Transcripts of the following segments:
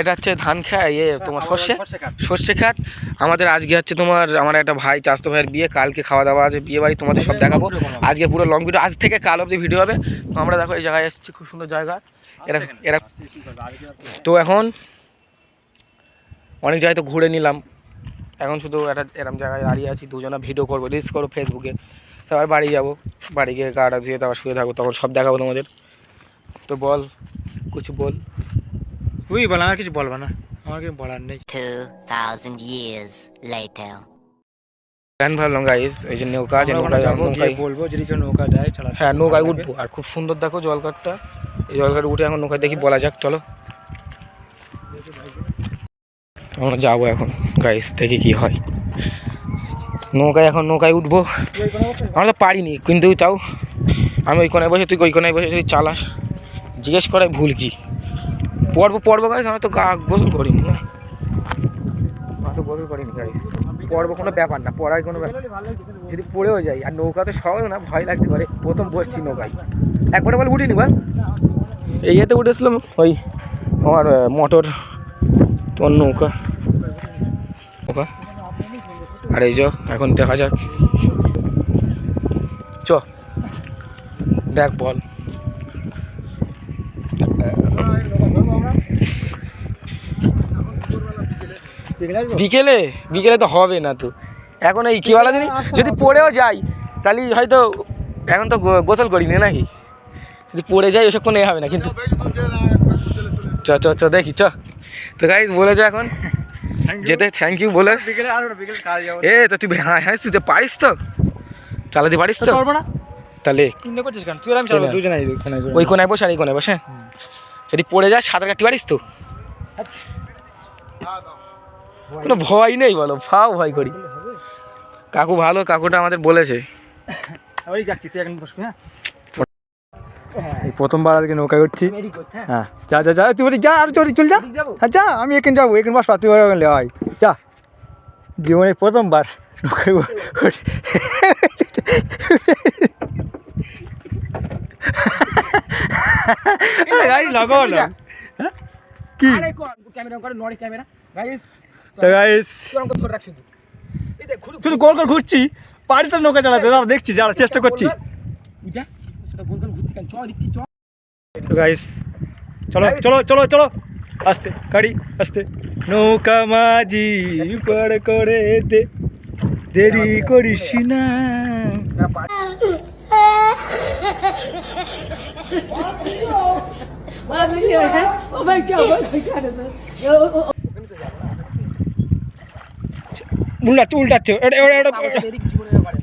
এটা হচ্ছে ধান খেয়া ইয়ে তোমার সর্ষে। সর্ষে খাত। আমাদের আজকে হচ্ছে তোমার আমার একটা ভাই চাস্তো ভাইয়ের বিয়ে কালকে খাওয়া দাওয়া আছে বিয়ে বাড়ি তোমাদের সব দেখাবো। আজকে পুরো লং ভিডিও আজ থেকে কাল অবধি ভিডিও হবে। তো আমরা দেখো এই জায়গায় এসেছি খুব সুন্দর জায়গা। এরা এরা তো এখন অনেক জায়গায় তো ঘুরে নিলাম। এখন শুধু একটা এরম জায়গায় দাঁড়িয়ে আছি দুজনে ভিডিও করব রিলস করব ফেসবুকে তারপর বাড়ি যাব বাড়ি গিয়ে গাটা ধুয়ে তারপর শুয়ে থাকব তখন সব দেখাবো তোমাদের। তো বল কিছু বল তুই বল আমার কিছু বলবা না আমার কিছু বলার নেই 2,000 years later. প্ল্যান ভাবলাম গাইস এই যে নৌকা আছে নৌকা নৌকায় যাব, নৌকায়। বলব যদি কেউ নৌকা দেয় চালাতে হ্যাঁ নৌকায় উঠবো। আর খুব সুন্দর দেখো জলঘাটটা। এই জলঘাটে উঠে এখন নৌকায় দেখি বলা যাক চলো। আমরা যাব এখন গাইস দেখি কি হয়। নৌকায় এখন নৌকায় উঠবো। আমরা তো পারিনি কিন্তু তাও। আমি ওই কোনায় বসে তুই ওই কোনায় বসে তুই চালাস। জিজ্ঞেস করাই ভুল কি? পড়ব পড়ব গাইস আমি তো গা গোসল করিনি না। আমি তো গোসল করিনি গাইস পড়ব কোনো ব্যাপার না পড়ার কোনো ব্যাপার যদি পড়েও যাই আর নৌকা তো সহজ না ভয় লাগতে পারে প্রথম বসছি নৌকায়। একবারে বলে উঠিনি বল। এই ইয়েতে উঠেছিলাম ওই আমার মোটর তোমার নৌকা। নৌকা। আর এই যো এখন দেখা যাক। চ দেখ বল। বিকেলে? বিকেলে তো হবে না তো। এখন এই কি বলা জানি? যদি পড়েও যাই তাহলে হয়তো এখন তো গোসল করিনি নাকি? যদি পড়ে যাই ওসব কোনো হবে না কিন্তু চ চ চ দেখি চ। তো গাইজ বলেছে এখন। যেতে থ্যাংক ইউ বলে। এ তো তুই হ্যাঁ হ্যাঁ তুই পারিস তো। চালাতে পারিস তো। পারব না? তাহলে। ওই কোনায় বসে আর এই কোনায় বসে যদি পড়ে যায় সাঁতার কাটতে পারিস তো। কোনো ভয় নেই বলো ফাও ভয় করি। কাকু ভালো কাকুটা আমাদের বলেছে। ওই যাচ্ছি তুই এখন বসবি হ্যাঁ? এই প্রথমবার আজকে নৌকায় উঠছি হ্যাঁ। যা যা যা তুই বলি যা আর চল চল যা। হ্যাঁ যা আমি এখানে যাব এখানে বস তুই ওখানে হয় যা। জীবনে প্রথমবার নৌকায় উঠ- উঠ- আরে গাড়ি লাগাও না হ্যাঁ? কি? ক্যামেরা করে নড়ে ক্যামেরা। গাইস তো গাইস রাখ শুধু। এই দেখ শুধু গোল গোল ঘুরছি। পারি তো নৌকা চালাতে দেখছি যারা চেষ্টা করছি। উঠা সেটা গোল গোল ঘুরতে কেন? চ দেখি চ তো গাইস চলো চলো চলো চলো। আস্তে গাড়ি আস্তে। নৌকা মাঝি পার করে দে। দেরি করিস না। god, god. Oh, oh, উল্টাচ্ছে উল্টাচ্ছে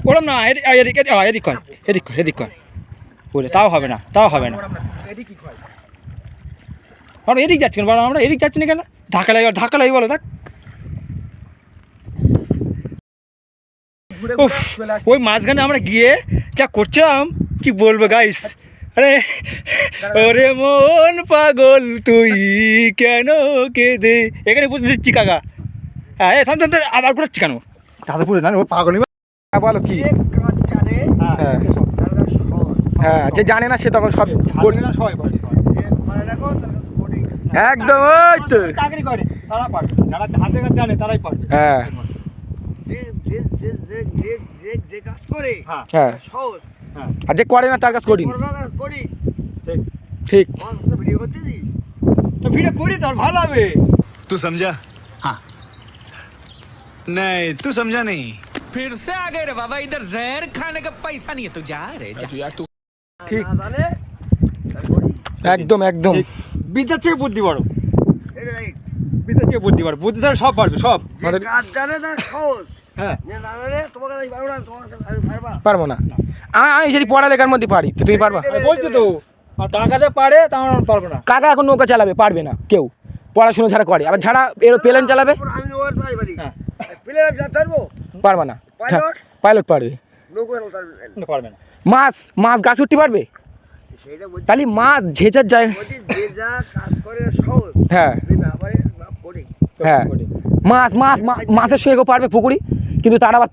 ওরম না এদিক এদিক হ্যাঁ, এদিক কর এদিক কর বুঝলে তাও হবে না তাও হবে না। কি আমরা এদিক যাচ্ছি কেন? বলো আমরা এদিক যাচ্ছি না কেন? ঢাকা লাগে ঢাকা লাগে বলো দেখ। ওই মাঝখানে আমরা গিয়ে যা করছিলাম কি বলব গাইস আরে ওরে মন পাগল তুই কেন কেঁদে? এখানে বুঝতে দিচ্ছি কাকা হ্যাঁ এ থাম থাম আবার ঘুরাচ্ছি কেন দাদা পুরো না ও পাগল হ্যাঁ, বলো কি? হ্যাঁ। হ্যাঁ। যে জানে না সে তখন সব কর- একদম ওই তো। চাকরি করে তারা পারবে। যারা হাতে কাজ জানে তারাই পারবে। হ্যাঁ। যে যে কাজ করে হ্যাঁ। হ্যাঁ। আর যে করে না তার কাছে করি ঠিক ঠিক তো ভিডিও করি তোর ভালো হবে तू समझा हाँ नहीं तू समझा नहीं फिर से आ गए रे बाबा इधर जहर खाने का पैसा नहीं है तू जा रे जा ঠিক একদম একদম বিদ্যার থেকে বুদ্ধি বড় বিদ্যার থেকে বুদ্ধি বড় বুদ্ধি দ্বারা সব পারবে সব আমাদের হ্যাঁ পারবো না আমি আমি যদি পড়ালেখার মধ্যে পারি। তো তুমি পারবা? বলছো তো আর টাকা যা পারে তা আমরা পারব না। কাকা এখন নৌকা চালাবে পারবে না কেউ। পড়াশোনা ছাড়া করে। আবার ছাড়া এর প্লেন চালাবে? হ্যাঁ। পারবে? না। পাইলট? পারবে। পারবে না। মাছ মাছ গাছ উঠতে পারবে? তাহলে মাছ ঝেঁচার যায় হ্যাঁ। হ্যাঁ। মাছ মাছ মাছের সঙ্গে পারবে পুকুরি কিন্তু তার আবার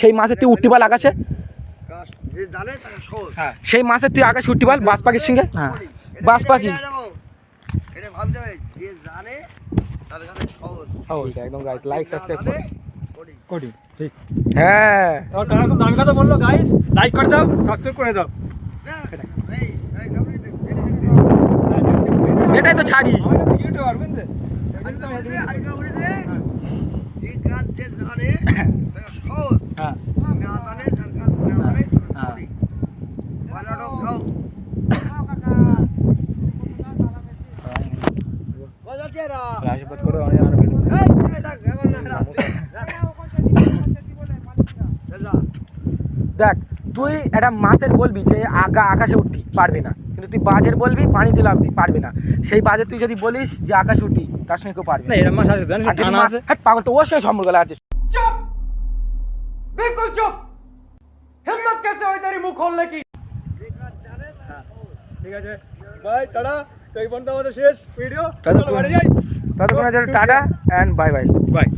সেই মাছের তুই উঠতে পারল আকাশে। সেই মাছের তুই আগে উঠতে পারল বাস পাখির সঙ্গে? হ্যাঁ। বাস পাখি? আছে, একদম গাইস লাইক সাবস্ক্রাইব করো। ঠিক। হ্যাঁ। দামি কথা বলল গাইস লাইক করে দাও সাবস্ক্রাইব করে দাও। এটাই তো ছাড়ি। ইউটিউবার বুঝলে? হ্যাঁ আশীর্বাদ করে অনেক দেখ তুই একটা মাছের বলবি যে আকা আকাশে উঠবি পারবি না। কিন্তু তুই বাজের বলবি পানিতে লাভবি পারবি না। সেই বাজে তুই যদি বলিস যে আকাশে উঠবি তার সঙ্গে কেউ পারবি না। এরকম আছে হ্যাট, পাগল তো অবশ্যই সম্পর্ক আছে। ঠিক আছে। বাই টাটা। তো এই পর্যন্ত আমাদের শেষ। ভিডিও চলো বাড়ি যাই। ততক্ষণের tata and bye bye by